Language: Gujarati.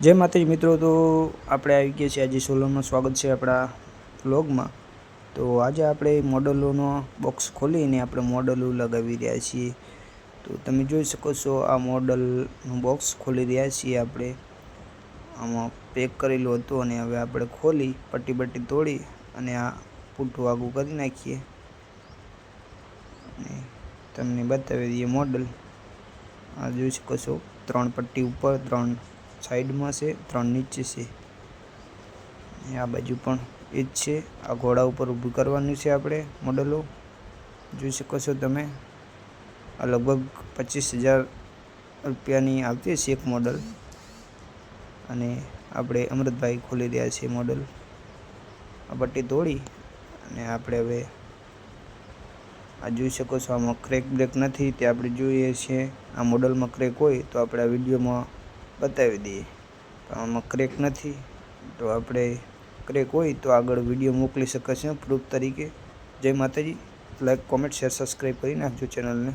જય માતાજી મિત્રો, તો આપણે આવી ગયા છીએ આજે સોલમનું સ્વાગત છે આપણા વ્લોગમાં. તો આજે આપણે મોડલોનો બોક્સ ખોલીને આપણે મોડલો લગાવી રહ્યા છીએ. તો તમે જોઈ શકો છો, આ મોડલનું બોક્સ ખોલી રહ્યા છીએ આપણે. આમાં પેક કરેલું હતું અને હવે આપણે ખોલી પટ્ટી બટ્ટી તોડી અને આ પૂઠું આગું કરી નાખીએ. અને તમને બતાવી દઈએ મોડલ. આ જોઈ શકો છો, ત્રણ પટ્ટી ઉપર, ત્રણ સાઈડમાં છે, ત્રણ નીચે છે. આ બાજુ પણ એ જ છે. આ ઘોડા ઉપર ઊભું કરવાનું છે આપણે મોડલો. જોઈ શકો છો તમે. આ લગભગ પચીસ હજાર રૂપિયાની આવતી છે એક મોડલ. અને આપણે અમૃતભાઈ ખોલી રહ્યા છીએ મોડલ. આ પટ્ટી તોડી અને આપણે હવે આ જોઈ શકો છો, આમાં ક્રેક બ્રેક નથી તે આપણે જોઈએ છીએ આ મોડલમાં ક્રેક હોય તો આપણે આ વિડીયોમાં બતાવી દઈએ. પણ આમાં ક્રેક નથી. તો આપણે ક્રેક હોય તો આગળ વીડિયો મોકલી શકે છે પ્રૂફ તરીકે. જય માતાજી. લાઈક, કોમેન્ટ, શેર, સબસ્ક્રાઈબ કરી નાખજો ચેનલને.